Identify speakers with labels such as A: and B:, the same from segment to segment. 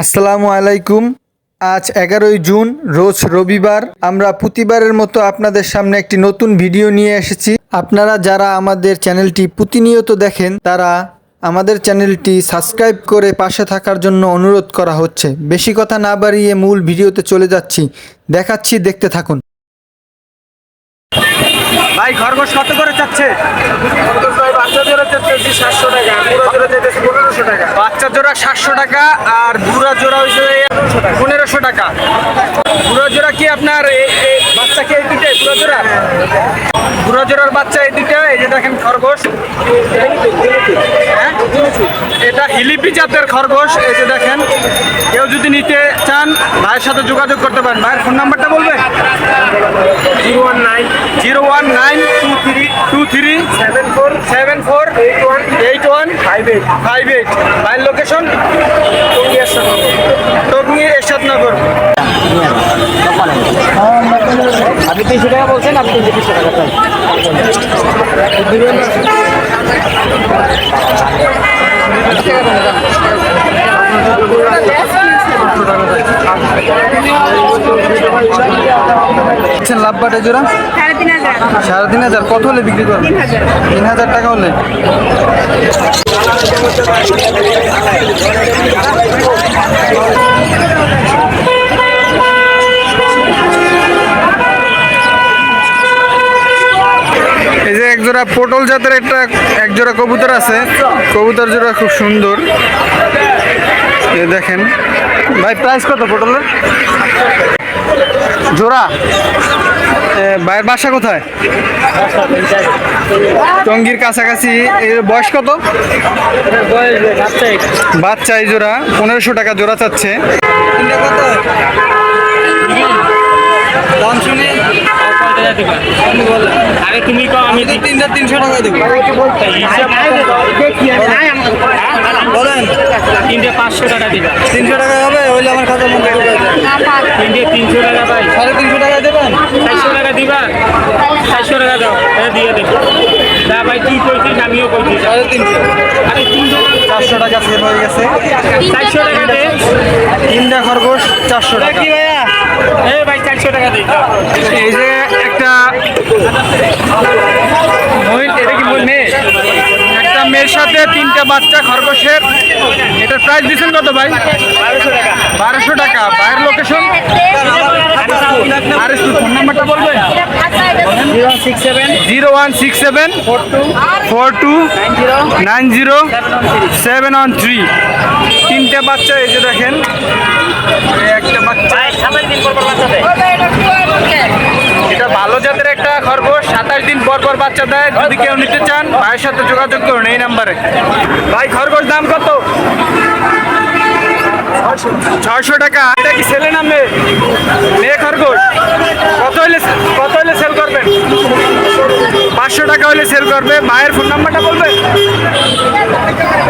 A: আসসালামু আলাইকুম। আজ এগারোই জুন, রোজ রবিবার। আমরা প্রতিবারের মতো আপনাদের সামনে একটি নতুন ভিডিও নিয়ে এসেছি। আপনারা যারা আমাদের চ্যানেলটি প্রতিনিয়ত দেখেন, তারা আমাদের চ্যানেলটি সাবস্ক্রাইব করে পাশে থাকার জন্য অনুরোধ করা হচ্ছে। বেশি কথা না বাড়িয়ে মূল ভিডিওতে চলে যাচ্ছি। দেখাচ্ছি, দেখতে থাকুন।
B: ভাই খরগোশ কত করে চাচ্ছে?
C: বাচ্চা জোড়া চাচ্ছে সাতশো টাকা পুরো জোড়া চাইতেছে পনেরোশো টাকা।
B: বাচ্চা জোড়া সাতশো টাকা আর বুড়া জোড়া হয়েছে পনেরোশো টাকা। বুড়ো জোড়া কি আপনার বাচ্চা কি এই দুটাই বুড়ো জোড়া? বুড়ো জোড়ার বাচ্চা এই দুটা এই যে দেখেন খরগোশ। হ্যাঁ? এটা হিলিপি জাতের খরগোশ এই যে দেখেন। ভাইয়ের সাথে যোগাযোগ করতে পারেন। ভাইয়ের ফোন নাম্বারটা বলবেন?
C: Zero one nine
B: zero one nine two three two three
C: seven four
B: seven four
C: eight one
B: eight one
C: five eight.
B: Five eight ভাইয়ের লোকেশন টঙ্গী এরশাদনগর
C: আপনি তিনশো টাকা বলছেন আপনি তিনশো তিনশো টাকা চাই
A: লাভবাটা জোড়া?
D: সাড়ে তিন হাজার।
A: সাড়ে তিন হাজার। কত হলে বিক্রি করবেন?
D: তিন হাজার
A: টাকা হলে? এই যে এক জোড়া পটল জাতের একটা এক জোড়া কবুতর আছে। কবুতর জোড়া খুব সুন্দর। এই দেখেন। ভাই প্রাইস কত পটলের? জোড়া? ভাইয়ের বাসা কোথায়? টঙ্গির কাছাকাছি। এর বয়স কত? বাচ্চা এই জোড়া, পনেরোশো টাকা জোড়া চাচ্ছে। দাম শুনে।
C: আরে তুমি কো আমি
A: আমি তিনটা তিনশো টাকা দেবো। বলেন।
C: তিনটে পাঁচশো টাকা দিবা।
A: তিনশো টাকা হবে হইলে আমার
C: তিনটে তিনশো টাকা ভাই
A: সাড়ে তিনশো টাকা দেবেন?
C: চারশো টাকা দিবা? চারশো টাকা দাও এটা দিয়ে দেবো। না ভাই তুই কইছিস আমিও কইছি।
A: সাড়ে তিনশো।
C: আরে তিনশো
A: চারশো টাকা সেল হয়ে গেছে।
C: চারশো টাকা
A: চারশো টাকা।
C: এ ভাই চারশো টাকা দে
B: এই যে একটা এটা কি মেয়ে? একটা মেয়ের সাথে তিনটা বাচ্চা খরগোশের। এটার প্রাইস দিচ্ছেন কত ভাই?
C: বারোশো টাকা।
B: বাইরের লোকেশন আর ফোন নাম্বারটা বলবেন
C: zero
B: one six seven,
C: four two nine zero, seven one three.
B: তিনটে বাচ্চা এই যে দেখেন। একটা বাচ্চা। ভালো জাতের একটা খরগোশ, সাতাশ দিন পর পর বাচ্চা দেয়, যদি কেউ নিতে চান, ভাইয়ের সাথে যোগাযোগ করুন এই নাম্বারে। ভাই, খরগোশ দাম কত? ছয়শো টাকা। এটা কি ছেলে না মেয়ে? খরগোশ? কত হলে কত হলে সেল করবেন? পাঁচশো টাকা হলে সেল করবে। ভাইয়ের ফোন নাম্বারটা বলবেন?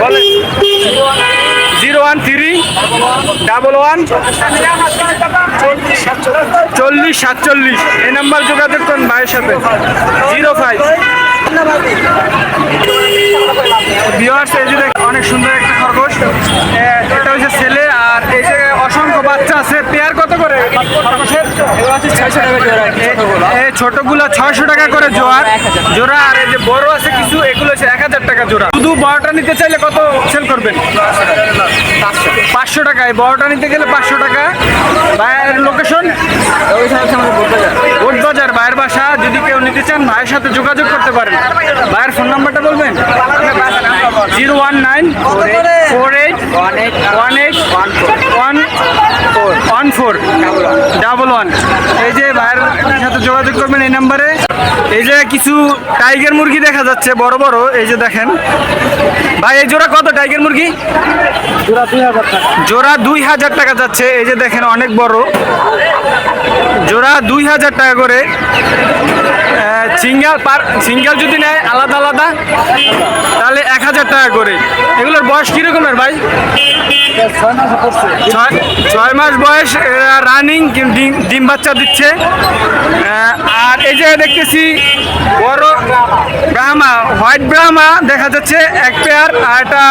B: বলেন। Zero one three double one চল্লিশ সাতচল্লিশ। এই নাম্বার যোগাযোগ করুন ভাইয়ের সাথে। Zero five. অনেক সুন্দর একটা খরগোশ। এটা হচ্ছে ছেলে আর এই যে অসংখ্য বাচ্চা আছে। পেয়ার কত করে? খরগোশের? ছোটগুলো। ছয়শো টাকা করে জোয়ার জোড়া আর এই যে বড় আছে কিছু এগুলো হচ্ছে এক হাজার টাকা জোড়া। শুধু বড়টা নিতে চাইলে কত সেল করবেন? পাঁচশো টাকা। এই বড়টা নিতে গেলে পাঁচশো টাকা। ভাইয়ের লোকেশন? বাজার ভাইয়ের বাসা। যদি কেউ নিতে চান ভাইয়ের সাথে যোগাযোগ করতে পারেন। ভাইয়ের ফোন নাম্বারটা বলবেন? Zero one nine four eight one eight one one four double one. এই যে ভাইয়ের সাথে যোগাযোগ করবেন এই নাম্বারে। এই যে কিছু টাইগার মুরগি দেখা যাচ্ছে বড় বড় এই যে দেখেন। ভাই এই জোড়া কত টাইগার মুরগি? জোড়া দুই হাজার টাকা। যাচ্ছে এই যে দেখেন অনেক বড়। জোড়া দুই হাজার টাকা করে। সিঙ্গেল পার সিঙ্গেল যদি নেয় আলাদা আলাদা। হাজার টাকা করে। এগুলোর বয়স কীরকমের ভাই? ছয় মাস বয়স রানিং ডিম বাচ্চা দিচ্ছে। আর এই যে দেখতেছি, বড় ব্রাহ্মা হোয়াইট ব্রাহ্মা দেখা যাচ্ছে, এক পেয়ার আর একটা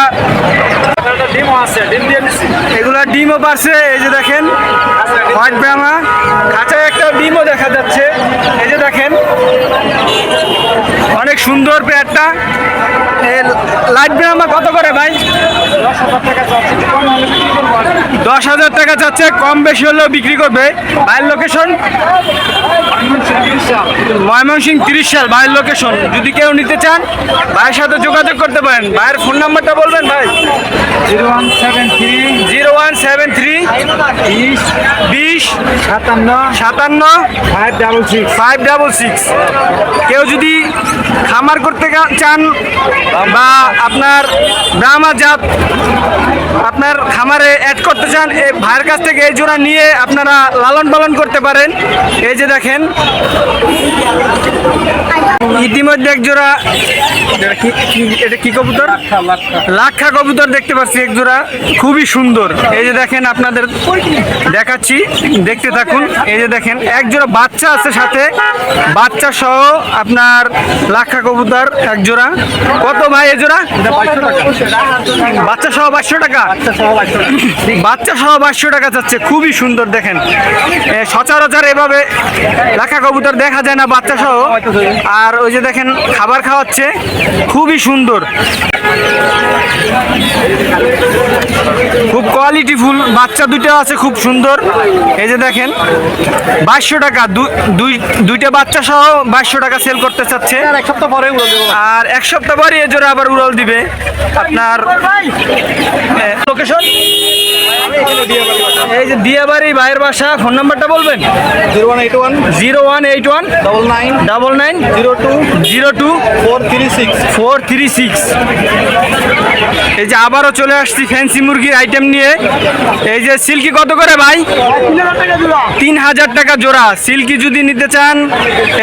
B: ডিমও আছে, ডিম দিয়ে এগুলা ডিমও পারছে, এই যে দেখেন হোয়াইট ব্রাহ্মা। খাঁচায় একটা ডিমও দেখা যাচ্ছে, এই যে দেখেন। অনেক সুন্দর পেয়ারটা লাইট আমার কত করে ভাই? দশ হাজার টাকা যাচ্ছে কম বেশি হলেও বিক্রি করবে। ভাইয়ের লোকেশন ময়মনসিং তিরিশ সাল ভাইয়ের লোকেশন যদি কেউ নিতে চান ভাইয়ের সাথে যোগাযোগ করতে পারেন। ভাইয়ের ফোন নাম্বারটা বলবেন ভাই?
C: Zero one seven three
B: zero one seven three
C: বিশ
B: বিশ
C: সাতান্ন
B: সাতান্ন
C: five double six.
B: Five double six. কেউ যদি খামার করতে চান বা আপনার ব্রাহ্মা জাত আপনার খামারে অ্যাড করতে চান এই ভাইয়ের কাছ থেকে এই জোড়া নিয়ে আপনারা লালন পালন করতে পারেন। এই যে দেখেন। ইতিমধ্যে এক জোড়া এটা কি- কি- এটা কি কবুতর? লাক্ষা কবুতর দেখতে পাচ্ছি এক জোড়া খুবই সুন্দর। এই যে দেখেন আপনাদের দেখাচ্ছি দেখতে থাকুন। এই যে দেখেন এক জোড়া বাচ্চা আছে সাথে। বাচ্চা সহ আপনার লাক্ষা কবুতর এক জোড়া। কত ভাই এ জোড়া? বাচ্চা সহ বাইশশো টাকা? বাচ্চা সহ বাইশশো টাকা। যাচ্ছে খুবই সুন্দর দেখেন। সচরাচর এভাবে লাক্ষা কবুতর দেখা যায় না বাচ্চা সহ। আর ওই যে দেখেন খাবার খাওয়াচ্ছে খুবই সুন্দর। খুব কোয়ালিটি ফুল বাচ্চা দুটো আছে খুব সুন্দর। এই যে দেখেন বাইশশো টাকা দুইটা বাচ্চা সহ বাইশশো টাকা সেল করতে চাচ্ছে।
C: এক সপ্তাহ পরে
B: আর এক সপ্তাহ পরে এ জোড়া আবার উড়াল দিবে। আপনার লোকেশন এই যে দিয়াবাড়ি ভাইয়ের বাসা ফোন নাম্বারটা বলবেন?
C: Zero one eight one.
B: Zero one eight one.
C: Double nine.
B: Double nine.
C: Zero two.
B: Zero two.
C: Four three six.
B: Four three six. এই যে আবারও চলে আসছি ফ্যান্সি মুরগির আইটেম নিয়ে। এই যে সিল্কি কত করে ভাই? তিন হাজার টাকা জোড়া। সিল্কি যদি নিতে চান,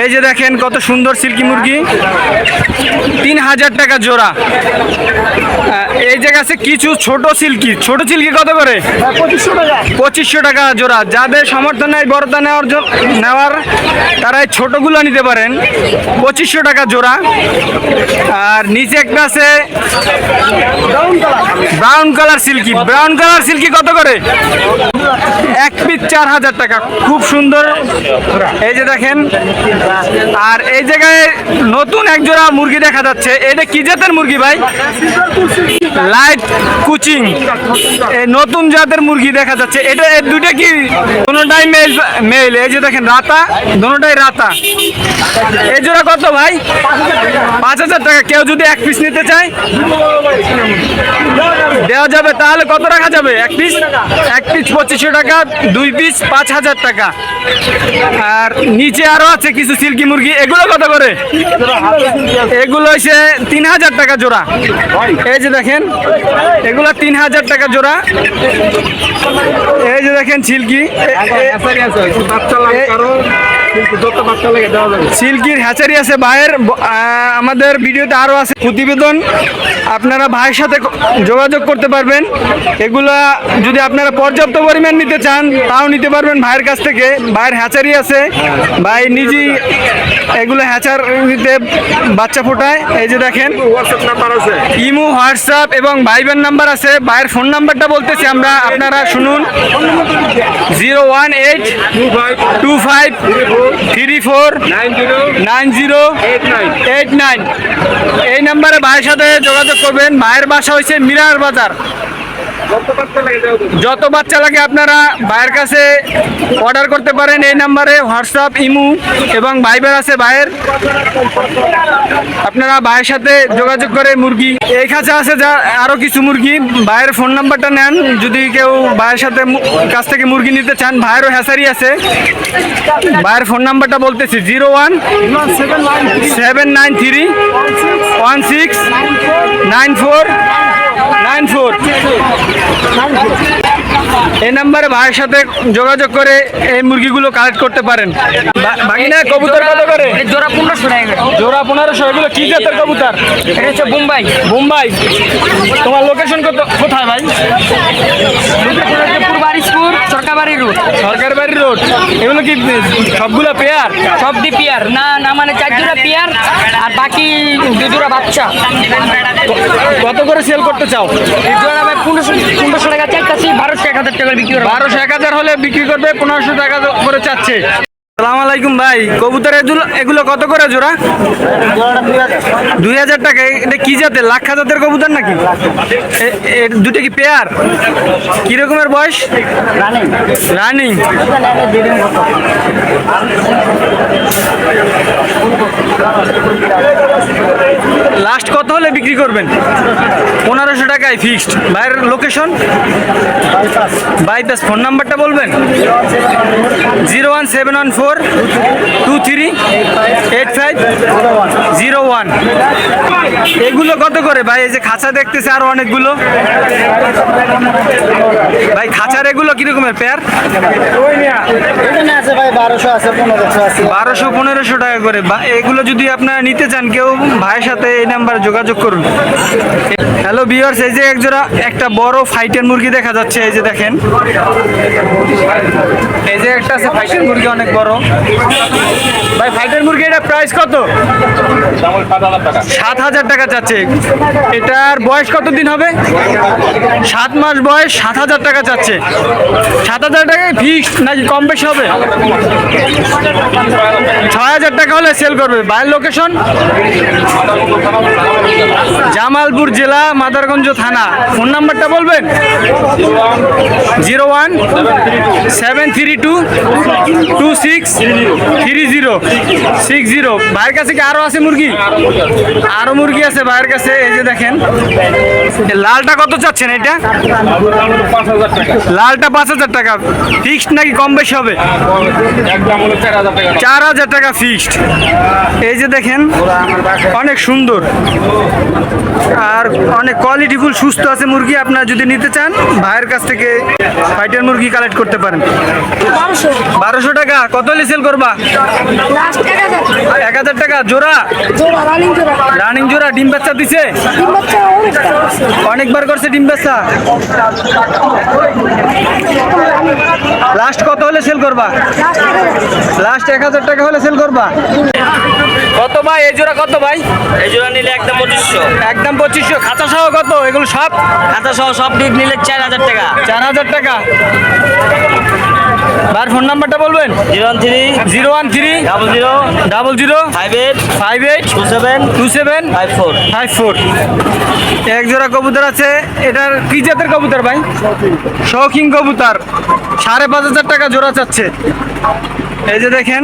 B: এই যে দেখেন কত সুন্দর সিল্কি মুরগি। তিন হাজার টাকা জোড়া। এই জায়গা আছে কিছু ছোট সিল্কি। ছোট সিল্কি কত করে? পঁচিশশো টাকা। জোড়া। যাদের সমর্থ নেই বড়টা নেওয়ার নেওয়ার তারা এই ছোটগুলো নিতে পারেন। পঁচিশশো টাকা জোড়া। আর নিচে একটা আছে brown colour silky. Brown colour silky কত করে? এক পিস চার হাজার টাকা। খুব সুন্দর। এই যে দেখেন। আর এই জায়গায় নতুন এক জোড়া মুরগি দেখা যাচ্ছে। এটা কি জাতের মুরগি ভাই? লাইট কুচিং এই নতুন জাতের মুরগি দেখা যাচ্ছে। এটা এর দুইটা কি? কোনোটাই মেল মেল এই যে দেখেন, রাতা, দুটাই রাতা। এই জোড়া কত ভাই? পাঁচ হাজার টাকা। কেউ যদি এক পিস নিতে চায় দেওয়া যাবে তাহলে কত টাকা যাবে? এক পিস এক পিস পঁচিশশো টাকা, দুই পিস পাঁচ হাজার টাকা। আর নিচে আরও আছে কিছু সিল্কি মুরগি। এগুলো কত করে? এগুলো হচ্ছে তিন হাজার টাকা জোড়া। এই যে দেখেন, এগুলো তিন হাজার টাকা জোড়া। এই যে দেখেন সিল্কি। সিল্কির হ্যাচারি আছে, ভাইয়ের আমাদের ভিডিওতে আরও আছে। প্রতিবেদন আপনারা ভাইয়ের সাথে যোগাযোগ করতে পারবেন। এগুলা যদি আপনারা পর্যাপ্ত পরিমাণ নিতে চান, তাও নিতে পারবেন ভাইয়ের কাছ থেকে। ভাইয়ের হ্যাচারি আছে। ভাই নিজেই এগুলো হ্যাচার নিতে বাচ্চা ফোটায়। এই যে দেখেন, ইমো, হোয়াটসঅ্যাপ এবং ভাইবের নাম্বার আছে। ভাইয়ের ফোন নাম্বারটা বলতেছি আমরা, আপনারা শুনুন। Zero one eight two five three four nine zero eight nine. এই নাম্বারে ভাইয়ের সাথে যোগাযোগ করবেন। মায়ের বাসা হয়েছে মিরার বাজার। যত বাচ্চা লাগে আপনারা ভাইয়ের কাছে অর্ডার করতে পারেন। এই নাম্বারে হোয়াটসঅ্যাপ ইমু এবং ভাইবার আছে ভাইয়ের। আপনারা ভাইয়ের সাথে যোগাযোগ করে মুরগি, এই কাছে আছে যা আরও কিছু মুরগি। ভাইয়ের ফোন নাম্বারটা নেন। যদি কেউ ভাইয়ের সাথে কাছ থেকে মুরগি নিতে চান, ভাইয়েরও হ্যাসারি আছে। ভাইয়ের ফোন নাম্বারটা বলতেছি, zero one seven nine three one six, nine four nine four এই নাম্বারে ভাইয়ের সাথে যোগাযোগ করে এই মুরগিগুলো কালেক্ট করতে পারেন। বা- কবুতর কত করে?
C: জোড়া পনেরোশো।
B: জোড়া পনেরোশো এগুলো কি জাতের কবুতর?
C: এটা হচ্ছে মুম্বাই
B: মুম্বাই তোমার লোকেশন কত কোথায় ভাই?
C: পূর্ব আরিসপুর
D: সরকারবাড়ি রুট
B: সরকার বাড়ি রোড এগুলো কি সবগুলো পেয়ার?
D: সব দি পেয়ার। না না মানে চার জোড়া পিয়ার আর বাকি দুজোড়া বাচ্চা।
B: কত করে সেল করতে চাও?
D: এই জোড়া ভাই পনেরোশো পনেরোশো টাকা চাইতেছি বারোশো এক হাজার টাকা বিক্রি করব।
B: বারোশো এক হাজার হলে বিক্রি করবে পনেরোশো টাকা করে চাচ্ছে। সালাম আলাইকুম ভাই কবুতর এগুলো এগুলো কত করে জোড়া? দুই হাজার টাকা এটা কি জাতের? লাক্ষা জাতের কবুতর নাকি? দুটো কি পেয়ার কি রকমের বয়স? রানিং লাস্ট কত হলে বিক্রি করবেন? পনেরোশো টাকায় ফিক্সড ভাইয়ের লোকেশন বাইপাস ফোন নাম্বারটা বলবেন? Zero one seven one four two three eight five zero one এগুলো কত করে? ভাই, এই যে খাঁচা দেখতেছে আরও অনেকগুলো। এগুলো কিরকমের পেয়ার?
E: বারোশো পনেরোশো
B: টাকা করে। এগুলো যদি আপনারা নিতে চান কেউ ভাইয়ের সাথে এই নাম্বারে যোগাযোগ করুন। হ্যালো বিয়ার্স এই যে একজোড়া একটা বড় ফাইটের মুরগি দেখা যাচ্ছে এই যে দেখেন। এই যে একটা আছে ফাইটের মুরগি অনেক বড়। ভাই ফাইটের মুরগি এটা প্রাইস কত? সাত হাজার টাকা চাচ্ছে। এটার বয়স কত দিন হবে? সাত মাস বয়স সাত হাজার টাকা চাচ্ছে। সাত হাজার টাকায় ফিক্সড নাকি কম বেশি হবে? ছয় হাজার টাকা হলে সেল করবে। বাইরের লোকেশন জামালপুর জেলা, মাদারগঞ্জ থানা। ফোন নাম্বারটা বলবেন? Zero one, seven three two two six three zero. Six zero. ভাইয়ের কাছে কি আরও আছে মুরগি? আরও মুরগি আছে ভাইয়ের কাছে, এই যে দেখেন। লালটা কত চাচ্ছেন এটা? লালটা পাঁচ হাজার টাকা। ফিক্সড নাকি কম বেশি হবে? চার হাজার টাকা। ফিক্সড। এই যে দেখেন অনেক সুন্দর। আর অনেক কোয়ালিটি ফুল সুস্থ আছে মুরগি। আপনারা যদি নিতে চান ভাইয়ের কাছ থেকে ফাইটার মুরগি কালেক্ট করতে পারেন।
F: বারোশো।
B: টাকা। কত হলে সেল করবা?
F: এক হাজার।
B: টাকা। জোড়া?
F: জোড়া রানিং জোড়া।
B: ডিম বাচ্চা দিছে। অনেকবার করছে। ডিম বাচ্চা লাস্ট কত হলে সেল করবা?
F: লাস্ট এক হাজার
B: টাকা হলে সেল করবা? কত ভাই? এই জোড়া কত ভাই?
C: এই জোড়া নিলে একদম পঁচিশশো।
B: একদম পঁচিশশো। খাতা সহ কত? এগুলো সব?
C: খাতা সহ সব ডিপ নিলে চার হাজার টাকা।
B: চার হাজার টাকা। বার ফোন নাম্বারটা বলবেন?
C: Zero one three
B: zero one three
C: double zero
B: double zero
C: five eight
B: five eight
C: two seven
B: two seven
C: five four
B: five four এক জোড়া কবুতর আছে। এটার কি জাতের কবুতর ভাই? শৌখিন কবুতর। সাড়ে পাঁচ হাজার টাকা জোড়া চাচ্ছে। এই যে দেখেন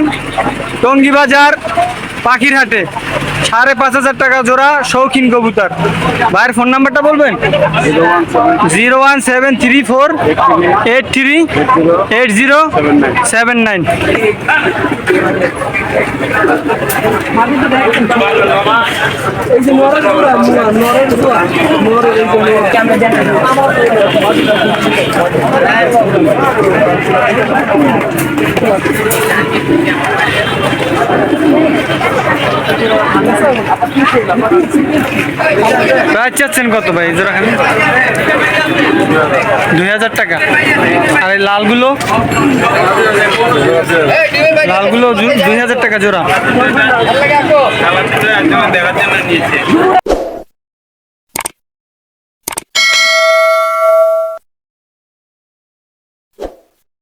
B: টঙ্গি বাজার। পাখির হাটে। সাড়ে পাঁচ হাজার টাকা জোড়া শৌখিন কবুতর। ভাইয়ের ফোন নাম্বারটা বলবেন? Zero one seven three four eight three eight zero seven nine. Price চাচ্ছেন কত ভাই? এই দুই হাজার টাকা। আর এই লালগুলো? লালগুলো দুই হাজার টাকা জোড়া।